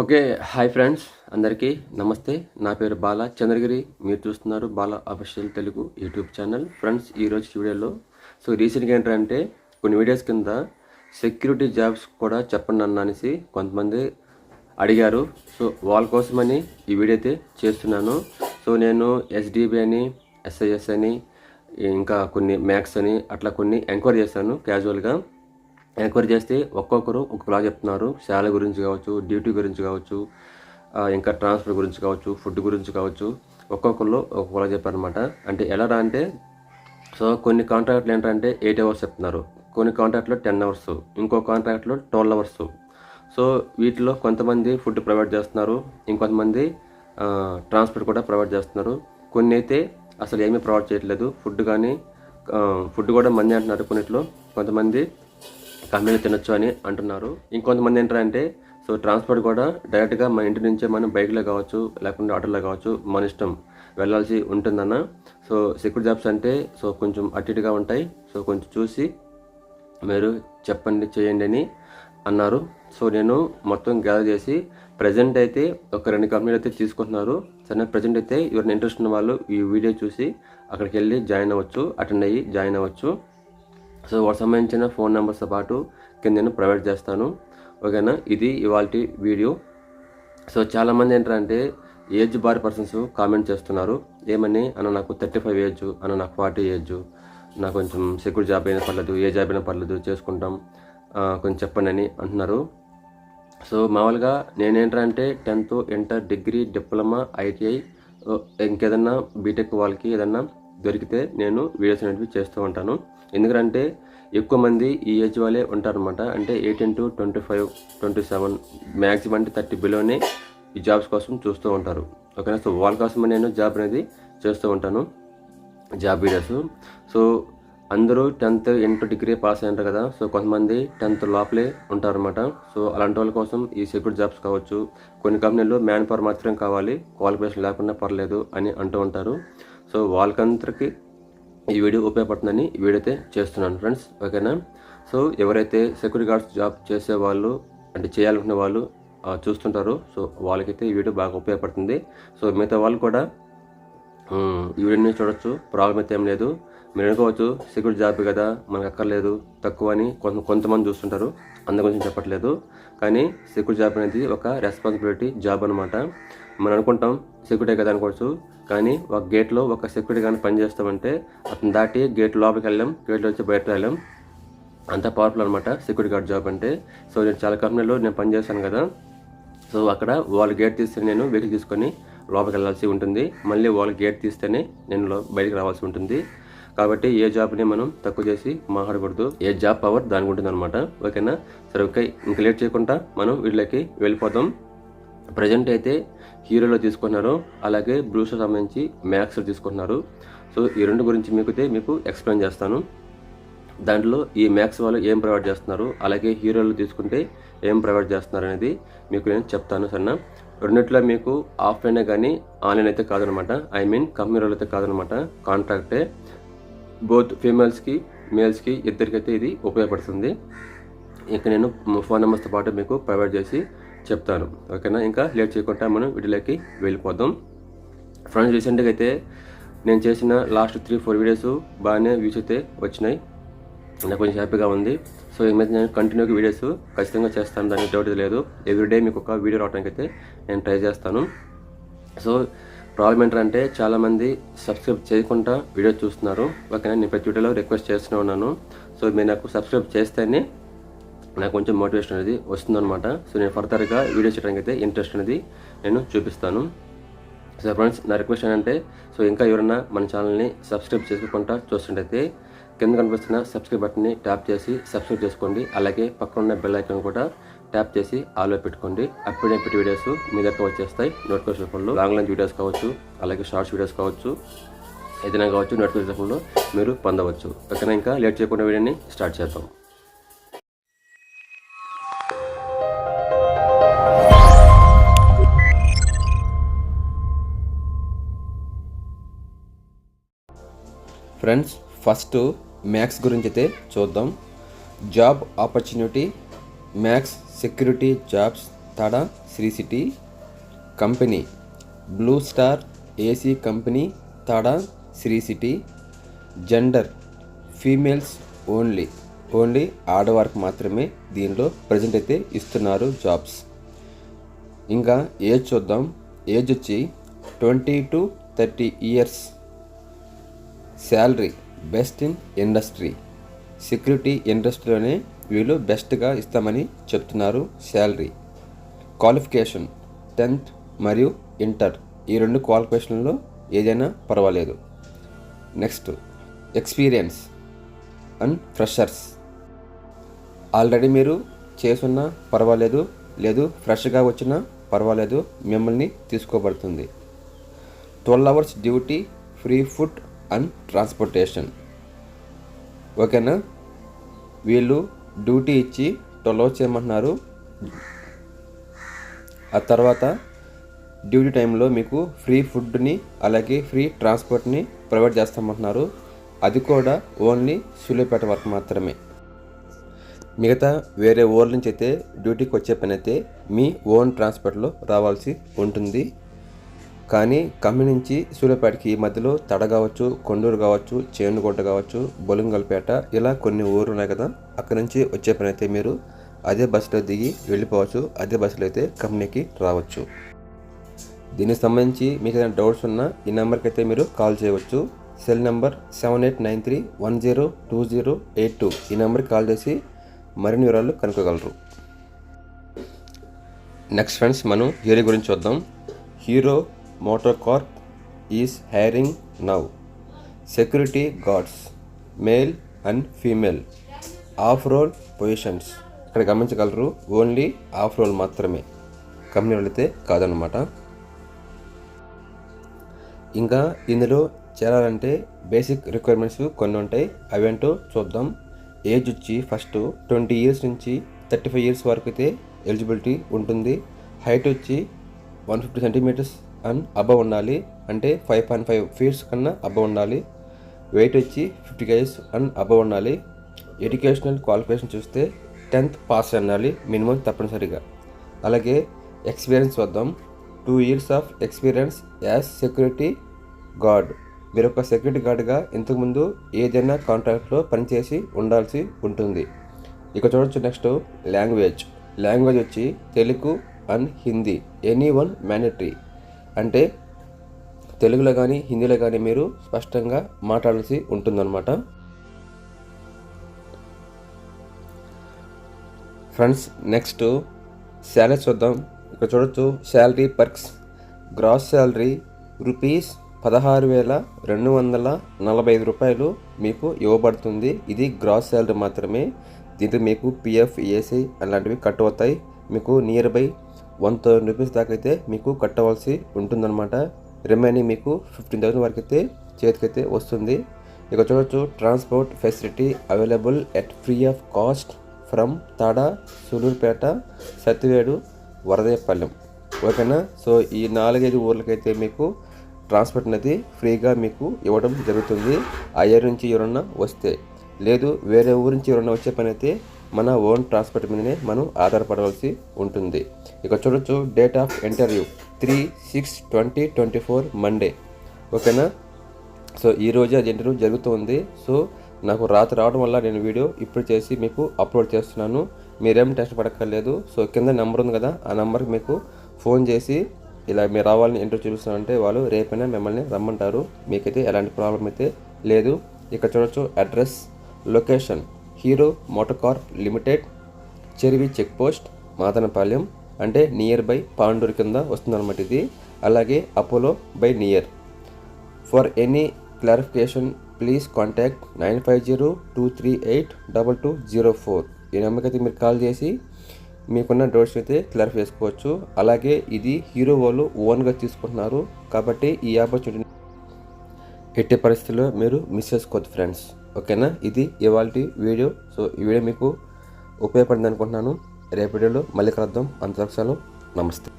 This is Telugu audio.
ఓకే హాయ్ ఫ్రెండ్స్ అందరికీ నమస్తే. నా పేరు బాల చంద్రగిరి. మీరు చూస్తున్నారు Bala official Telugu YouTube channel. Friends ఈరోజు వీడియోలో సో రీసెంట్గా ఏంటంటే కొన్ని వీడియోస్ కింద సెక్యూరిటీ జాబ్స్ కూడా చెప్పండి అన్న అనేసి కొంతమంది అడిగారు. సో వాళ్ళ కోసమని ఈ వీడియో అయితే చేస్తున్నాను. సో నేను ఎస్డిబి అని ఎస్ఐఎస్ అని ఇంకా కొన్ని మ్యాథ్స్ అని అట్లా కొన్ని ఎంక్వైరీ చేశాను క్యాజువల్గా. ఎంక్వైరీ చేస్తే ఒక్కొక్కరు ఒక్కొక్కలా చెప్తున్నారు. శాలరీ గురించి కావచ్చు డ్యూటీ గురించి కావచ్చు ఇంకా ట్రాన్స్ఫర్ గురించి కావచ్చు ఫుడ్ గురించి కావచ్చు. ఒక్కొక్కరు ఒక్కొక్కలా చెప్పారనమాట అంటే ఎలా రా అంటే సో కొన్ని కాంట్రాక్ట్లు ఏంటంటే ఎయిట్ అవర్స్ చెప్తున్నారు. కొన్ని కాంట్రాక్ట్లో టెన్ అవర్స్ ఇంకో కాంట్రాక్ట్లో ట్వెల్వ్ అవర్స్. సో వీటిలో కొంతమంది ఫుడ్ ప్రొవైడ్ చేస్తున్నారు ఇంకొంతమంది ట్రాన్స్పోర్ట్ కూడా ప్రొవైడ్ చేస్తున్నారు. కొన్ని అయితే అసలు ఏమీ ప్రొవైడ్ చేయట్లేదు. ఫుడ్ కానీ ఫుడ్ కూడా మంది అంటున్నారు కొన్నిట్లో. కొంతమంది కంపెనీలో తినొచ్చు అని అంటున్నారు. ఇంకొంతమంది ఏంటంటే సో ట్రాన్స్పోర్ట్ కూడా డైరెక్ట్గా మన ఇంటి నుంచే మనం బైక్లో కావచ్చు లేకుంటే ఆటోలో కావచ్చు మన ఇష్టం వెళ్ళాల్సి ఉంటుందన్న. సో సెక్యూరిటీ జాబ్స్ అంటే సో కొంచెం అటు ఇటుగా ఉంటాయి. సో కొంచెం చూసి మీరు చెప్పండి చేయండి అని అన్నారు. సో నేను మొత్తం గ్యాదర్ చేసి ప్రజెంట్ అయితే ఒక రెండు కంపెనీలు అయితే తీసుకుంటున్నారు. సరే ప్రజెంట్ అయితే ఎవరిని ఇంట్రెస్ట్ ఉన్న వాళ్ళు ఈ వీడియో చూసి అక్కడికి వెళ్ళి జాయిన్ అవ్వచ్చు అటెండ్ అయ్యి జాయిన్ అవ్వచ్చు. సో వాటికి సంబంధించిన ఫోన్ నెంబర్స్తో పాటు కింద నేను ప్రొవైడ్ చేస్తాను. ఓకేనా? ఇది ఇవాళ వీడియో. సో చాలామంది ఏంటంటే ఏజ్ బార్ పర్సన్స్ కామెంట్ చేస్తున్నారు. ఏమని? అన్న నాకు థర్టీ ఫైవ్ ఏజ్ అన్న నాకు ఫార్టీ ఏజ్ నాకు కొంచెం సెక్యూరిటీ జాబ్ అయినా పర్లేదు ఏ జాబ్ అయినా పర్లేదు చేసుకుంటాం కొంచెం చెప్పండి అని అంటున్నారు. సో మామూలుగా నేనేంటంటే tenth inter degree diploma ITI ఇంకేదన్నా బీటెక్ వాళ్ళకి ఏదన్నా దొరికితే నేను వీడియోస్ అనేవి చేస్తూ ఉంటాను. ఎందుకంటే ఎక్కువ మంది ఈ ఏజ్ వాళ్ళే ఉంటారనమాట అంటే eighteen to twenty five twenty seven maximum అంటే థర్టీ బిలోనే ఈ జాబ్స్ కోసం చూస్తూ ఉంటారు. ఓకేనా? సో వాళ్ళ కోసం నేను జాబ్ అనేది చేస్తూ ఉంటాను. Job videos. సో అందరూ టెన్త్ ఇంటర్ డిగ్రీ పాస్ అయ్యారు కదా. సో కొంతమంది టెన్త్ లోపలే ఉంటారనమాట సో అలాంటి వాళ్ళ కోసం ఈ సెక్యూరిటీ జాబ్స్ కావచ్చు. కొన్ని కంపెనీలు మ్యాన్ పవర్ మాత్రం కావాలి. క్వాలిఫికేషన్ లేకుండా పర్లేదు అని అంటూ ఉంటారు. సో వాళ్ళకందరికీ ఈ వీడియో ఉపయోగపడుతుందని వీడైతే వీడియో అయితే చేస్తున్నాను ఫ్రెండ్స్ ఓకేనా? సో ఎవరైతే సెక్యూరిటీ గార్డ్స్ జాబ్ చేసే వాళ్ళు అంటే చేయాలనుకునే వాళ్ళు చూస్తుంటారు చూస్తుంటారో సో వాళ్ళకైతే ఈ వీడియో బాగా ఉపయోగపడుతుంది. సో మిగతా వాళ్ళు కూడా ఈ వీడియోని చూడొచ్చు ప్రాబ్లం అయితే ఏం లేదు. మీరు అనుకోవచ్చు సెక్యూరిటీ జాబ్ కదా మనకు అక్కర్లేదు తక్కువ అని కొంత కొంతమంది చూస్తుంటారు. అందు గురించి చెప్పట్లేదు. కానీ సెక్యూరిటీ జాబ్ అనేది ఒక రెస్పాన్సిబిలిటీ జాబ్ అనమాట మనం అనుకుంటాం సెక్యూరిటీ కదా అనుకోవచ్చు. కానీ ఒక గేట్లో ఒక సెక్యూరిటీ కానీ పనిచేస్తామంటే అతను దాటి గేట్ లోపలికి వెళ్ళాం గేట్లో వచ్చి బయటకు వెళ్ళాం అంత పవర్ఫుల్ అనమాట సెక్యూరిటీ గార్డ్ జాబ్ అంటే. సో నేను చాలా కంపెనీలో నేను పనిచేశాను కదా. సో అక్కడ వాళ్ళు గేట్ తీస్తే నేను వెహికల్ తీసుకొని లోపలికి వెళ్ళాల్సి ఉంటుంది. మళ్ళీ వాళ్ళు గేట్ తీస్తేనే నేను బయటకు బయటికి రావాల్సి ఉంటుంది. కాబట్టి ఏ జాబ్ని మనం తక్కువ చేసి మాట్లాడకూడదు. ఏ జాబ్ పవర్ దానికి ఉంటుంది అనమాట ఓకేనా? సరే ఓకే. ఇంకా లేట్ చేయకుండా మనం వీళ్ళకి వెళ్ళిపోదాం. ప్రజెంట్ అయితే హీరోలో తీసుకున్నారు అలాగే బ్రూస్లో సంబంధించి మ్యాక్స్ తీసుకుంటున్నారు. సో ఈ రెండు గురించి మీకు అయితే మీకు ఎక్స్ప్లెయిన్ చేస్తాను. దాంట్లో ఈ మ్యాక్స్ వాళ్ళు ఏం ప్రొవైడ్ చేస్తున్నారు? అలాగే హీరోలు తీసుకుంటే ఏం ప్రొవైడ్ చేస్తున్నారు అనేది మీకు నేను చెప్తాను సన్న రెండిట్లో మీకు ఆఫ్లైనే కానీ ఆన్లైన్ అయితే కాదనమాట. ఐ మీన్ కంపెనీలో అయితే కాదనమాట. కాంట్రాక్టే. బోత్ ఫీమేల్స్కి మేల్స్కి ఇద్దరికైతే ఇది ఉపయోగపడుతుంది. ఇంకా నేను ఫోన్ నెంబర్స్తో పాటు మీకు ప్రొవైడ్ చేసి చెప్తాను. ఓకేనా? ఇంకా లేట్ చేయకుండా మనం వీడియోలోకి వెళ్ళిపోదాం. ఫ్రెండ్స్ రీసెంట్గా అయితే నేను చేసిన లాస్ట్ త్రీ ఫోర్ వీడియోస్ బాగానే వ్యూస్ అయితే వచ్చినాయి. నాకు కొంచెం హ్యాపీగా ఉంది. సో ఈ మధ్య నేను కంటిన్యూగా వీడియోస్ ఖచ్చితంగా చేస్తాను. దానికి డౌట్ లేదు. ఎవ్రీడే మీకు ఒక వీడియో రావడానికి అయితే నేను ట్రై చేస్తాను. సో ప్రాబ్లం ఏంటంటే చాలామంది సబ్స్క్రైబ్ చేయకుండా వీడియో చూస్తున్నారు. ఓకేనా? నేను ప్రతి వీడియోలో రిక్వెస్ట్ చేస్తూనే ఉన్నాను. సో మీరు నాకు సబ్స్క్రైబ్ చేస్తేనే నాకు కొంచెం మోటివేషన్ అనేది వస్తుందన్నమాట. సో నేను ఫర్దర్గా వీడియో చేయడానికి అయితే ఇంట్రెస్ట్ అనేది నేను చూపిస్తాను. సో ఫ్రెండ్స్ నా రిక్వెస్ట్ ఏంటంటే సో ఇంకా ఎవరైనా మన ఛానల్ని సబ్స్క్రైబ్ చేసుకోకుండా చూస్తుంటైతే కింద కనిపిస్తున్న సబ్స్క్రైబ్ బటన్ని ట్యాప్ చేసి సబ్స్క్రైబ్ చేసుకోండి. అలాగే పక్కన ఉన్న బెల్ ఐకాన్ కూడా ట్యాప్ చేసి ఆలో పెట్టుకోండి. అప్పుడే పెట్టి వీడియోస్ మీ దగ్గర వచ్చేస్తాయి. నోటిఫికేషన్ రూపంలో లాంగ్ లెంత్ వీడియోస్ కావచ్చు అలాగే షార్ట్స్ వీడియోస్ కావచ్చు ఏదైనా కావచ్చు నోటిఫికేషన్ రూపంలో మీరు పొందవచ్చు. ఓకేనా ఇంకా? లేట్ చేయకుండా వీడియోని స్టార్ట్ చేద్దాం. ఫ్రెండ్స్ ఫస్ట్ మ్యాథ్స్ గురించి అయితే చూద్దాం. Job opportunity Max security jobs Tada Sri City company. Blue Star AC company Tada Sri City. Gender females only. Only ఆడవారికి మాత్రమే దీనిలో ప్రజెంట్ అయితే ఇస్తున్నారు జాబ్స్. ఇంకా ఏజ్ చూద్దాం. ఏజ్ వచ్చి twenty to thirty years. Salary best in industry. Security ఇండస్ట్రీలోనే వీళ్ళు బెస్ట్గా ఇస్తామని చెప్తున్నారు శాలరీ. క్వాలిఫికేషన్ టెన్త్ మరియు ఇంటర్ ఈ రెండు క్వాలిఫికేషన్లో ఏదైనా పర్వాలేదు. Next experience and freshers. Already మీరు చేసున్నా పర్వాలేదు లేదు ఫ్రెష్గా వచ్చినా పర్వాలేదు మిమ్మల్ని తీసుకోబడుతుంది. Twelve hours duty free food and transportation. ఓకేనా? వీళ్ళు డ్యూటీ ఇచ్చి ట్వెల్వ్ చేయమంటున్నారు. ఆ తర్వాత డ్యూటీ టైంలో మీకు ఫ్రీ ఫుడ్ని అలాగే ఫ్రీ ట్రాన్స్పోర్ట్ని ప్రొవైడ్ చేస్తామంటున్నారు. అది కూడా ఓన్లీ సూర్యాపేట వరకు మాత్రమే. మిగతా వేరే ఊర్ల నుంచి అయితే డ్యూటీకి వచ్చే పని అయితే మీ ఓన్ ట్రాన్స్పోర్ట్లో రావాల్సి ఉంటుంది. కానీ కంపెనీ నుంచి సూర్యాపేటకి ఈ మధ్యలో తడ కావచ్చు కొండూరు కావచ్చు చేనుగుంట కావచ్చు బొలింగల్పేట ఇలా కొన్ని ఊర్లు ఉన్నాయి కదా అక్కడ నుంచి వచ్చే పని అయితే మీరు అదే బస్సులో దిగి వెళ్ళిపోవచ్చు అదే బస్సులో అయితే కంపెనీకి రావచ్చు. దీనికి సంబంధించి మీకు ఏదైనా డౌట్స్ ఉన్నా ఈ నెంబర్కి అయితే మీరు కాల్ చేయవచ్చు. Cell number seven eight nine three one zero two zero eight two. ఈ నెంబర్కి కాల్ చేసి మరిన్ని వివరాలు కనుక్కోగలరు. నెక్స్ట్ ఫ్రెండ్స్ మనం హీరో గురించి చూద్దాం. Hero motor corp is hiring now. Security guards male and female off roll positions. ఇక్కడ గమనించగలరు ఓన్లీ ఆఫ్ రోల్ మాత్రమే. కంపెనీ వెళితే కాదనమాట ఇంకా ఇందులో చేరాలంటే బేసిక్ రిక్వైర్మెంట్స్ కొన్ని ఉంటాయి. అవేంటో చూద్దాం. ఏజ్ వచ్చి ఫస్ట్ ట్వంటీ ఇయర్స్ నుంచి థర్టీ ఫైవ్ ఇయర్స్ వరకు అయితే ఎలిజిబిలిటీ ఉంటుంది. హైట్ వచ్చి one fifty centimetres and above ఉండాలి. అంటే ఫైవ్ పాయింట్ ఫైవ్ ఫీట్స్ కన్నా అబవ్ ఉండాలి. వెయిట్ వచ్చి ఫిఫ్టీ కేజీస్ అండ్ అబవ్ ఉండాలి. ఎడ్యుకేషనల్ క్వాలిఫికేషన్ చూస్తే టెన్త్ పాస్ అనాలి. మినిమం తప్పనిసరిగా. అలాగే ఎక్స్పీరియన్స్ వద్దాం two years of experience as security guard మీరు ఒక సెక్యూరిటీ గార్డ్గా ఇంతకుముందు ఏదైనా కాంట్రాక్ట్లో పనిచేసి ఉండాల్సి ఉంటుంది. ఇక చూడొచ్చు నెక్స్ట్ లాంగ్వేజ్ లాంగ్వేజ్ వచ్చి Telugu and Hindi any one mandatory అంటే తెలుగులో కానీ హిందీలో కానీ మీరు స్పష్టంగా మాట్లాడాల్సి ఉంటుందన్నమాట. ఫ్రెండ్స్ నెక్స్ట్ శాలరీ చూద్దాం. ఇక్కడ చూడొచ్చు salary perks. Gross salary rupees పదహారు వేల రెండు వందల నలభై ఐదు రూపాయలు మీకు ఇవ్వబడుతుంది. ఇది గ్రాస్ శాలరీ మాత్రమే. దీంతో మీకు పిఎఫ్ ఏసీ అలాంటివి కట్ అవుతాయి. మీకు near by one thousand rupees దాకా అయితే మీకు కట్టవలసి ఉంటుందన్నమాట. రిమైనింగ్ మీకు ఫిఫ్టీన్ థౌసండ్ వరకు అయితే చేతికైతే వస్తుంది. ఇక చూడొచ్చు transport facility available at free of cost from Tada Sullurpeta Satyavedu Varadayapalem. ఓకేనా సో ఈ నాలుగైదు ఊర్లకైతే మీకు ట్రాన్స్పోర్ట్ అనేది ఫ్రీగా మీకు ఇవ్వడం జరుగుతుంది. ఆ ఏరియా నుంచి ఎవరన్నా వస్తే. లేదు వేరే ఊరు నుంచి ఎవరన్నా వచ్చే పని అయితే మన ఓన్ ట్రాన్స్పోర్ట్ మీదనే మనం ఆధారపడవలసి ఉంటుంది. ఇక చూడొచ్చు date of interview three six twenty twenty four Monday ఓకేనా? సో ఈ అది ఇంటర్వ్యూ జరుగుతుంది. సో నాకు రాత్రి రావడం వల్ల నేను వీడియో ఇప్పుడు చేసి మీకు అప్లోడ్ చేస్తున్నాను. మీరేం టెన్షన్ పడక్కర్లేదు. సో కింద నెంబర్ ఉంది కదా ఆ నెంబర్కి మీకు ఫోన్ చేసి ఇలా మీరు రావాలని ఇంటర్వ్యూ చూపిస్తానంటే వాళ్ళు రేపైనా మిమ్మల్ని రమ్మంటారు. మీకైతే ఎలాంటి ప్రాబ్లం అయితే లేదు. ఇక్కడ చూడొచ్చు address location Hero MotoCorp limited Cherivi check post Madanapalem అంటే నియర్ బై పాండూరు కింద వస్తుందన్నమాట ఇది. అలాగే Apollo by near. For any clarification please contact nine five zero two three eight double two zero four. ఈ నెంబర్కి అయితే మీరు కాల్ చేసి మీకున్న డౌట్స్ అయితే క్లారిఫై చేసుకోవచ్చు. అలాగే ఇది హీరో వాళ్ళు ఓన్గా తీసుకుంటున్నారు కాబట్టి ఈ ఆపర్చునిటీ ఎట్టి పరిస్థితుల్లో మీరు మిస్ చేసుకోవద్దు ఫ్రెండ్స్. ఓకేనా? ఇది ఇవాళ వీడియో. సో ఈ వీడియో మీకు ఉపయోగపడింది అనుకుంటున్నాను రేపు వీడియోలో మళ్ళీ కలుద్దాం. అంతరక్షాలు నమస్తే.